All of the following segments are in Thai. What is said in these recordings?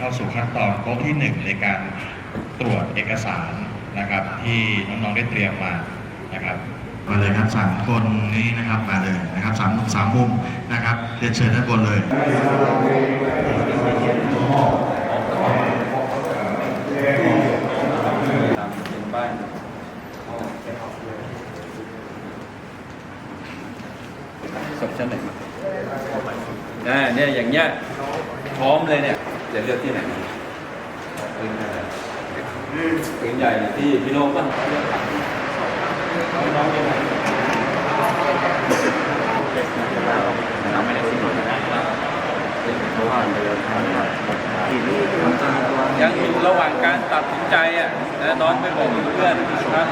เข้าสู่ขั้นตอนโต๊ะที่หนึ่งในการตรวจเอกสารนะครับ ที่น้องๆได้เตรียมมานะครับมาเลยครับสามคนนี้นะครับมาเลยนะครับสามสามมุมนะครับเรียนเชิญด้านบนเลยศพชั้นไหนมาอ่าเนี่ยอย่างเงี้ยพร้อมเลยเนี่ย จะเลือกที่ไหนปืนอะไรปืนใหญ่ที่พี่โน้ป่ะเลือกน้องยังไงเราไม่ได้สิ้นหวังนะยังอยู่ระหว่างการตัดสินใจอะนะน้องไปบอกเพื่อนนะครับ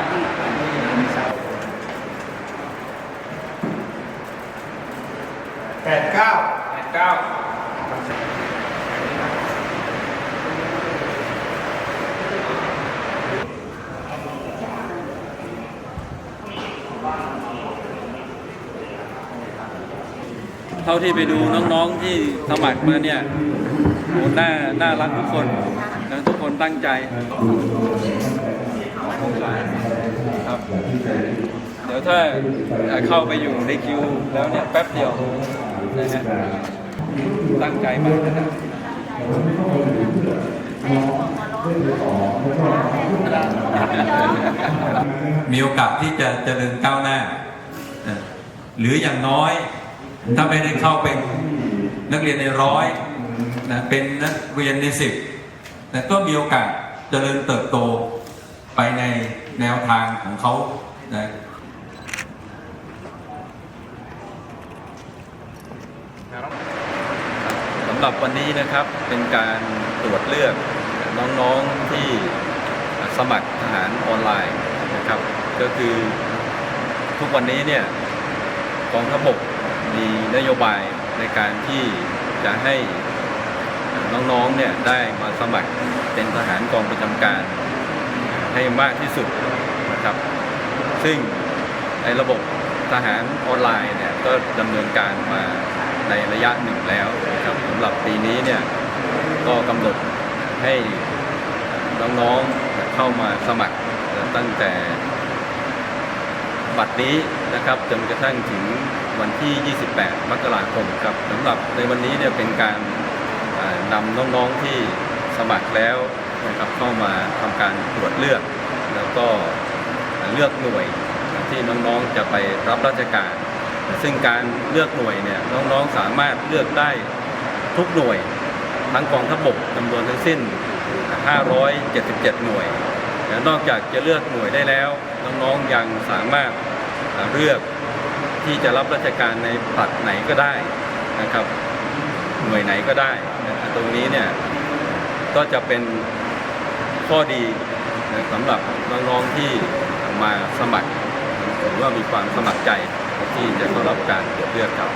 แปดเก้า แปดเก้าเท่าที่ไปดูน้องๆที่สมัครมาเนี่ยโหน่าน่ารักทุกคนนะทุกคนตั้งใจครับ เดี๋ยวถ้าเข้าไปอยู่ในคิวแล้วเนี่ยแป๊บเดียวนะฮะตั้งใจมากนะครับมีโอกาสที่จะเจริญก้าวหน้า หรืออย่างน้อย ถ้าไม่ได้เข้าเป็นนักเรียนในร้อยนะเป็นนักเรียนในสิบนะก็มีโอกาสเจริญเติบโตไปในแนวทางของเขานะสำหรับวันนี้นะครับเป็นการตรวจเลือกน้องๆที่สมัครทหารออนไลน์นะครับ ก็คือทุกวันนี้เนี่ยกองทัพบก มีนโยบายในการที่จะให้น้องๆเนี่ยได้มาสมัครเป็นทหารกองประจำการให้มากที่สุดนะครับ ซึ่งในระบบทหารออนไลน์เนี่ยก็ดำเนินการมาในระยะหนึ่งแล้วนะครับสำหรับปีนี้เนี่ยก็กำหนดให้น้องๆเข้ามาสมัครตั้งแต่ บัดนี้นะครับจนกระทั่งถึงวันที่ 28 มกราคมครับสำหรับในวันนี้เนี่ยเป็นการนำน้องๆที่สมัครแล้วนะครับเข้ามาทำการตรวจเลือก แล้วก็เลือกหน่วยที่น้องๆจะไปรับราชการ ซึ่งการเลือกหน่วยเนี่ยน้องๆสามารถเลือกได้ทุกหน่วยทั้งกองทัพบกจำนวนทั้งสิ้น 577 หน่วย นอกจากจะเลือกหน่วยได้แล้ว น้องๆยังสามารถเลือกที่จะรับราชการในผัดไหนก็ได้นะครับ หน่วยไหนก็ได้ ตรงนี้เนี่ยก็จะเป็นข้อดีสำหรับน้องๆที่มาสมัครถือว่ามีความสมัครใจที่จะเข้ารับการเลือกครับ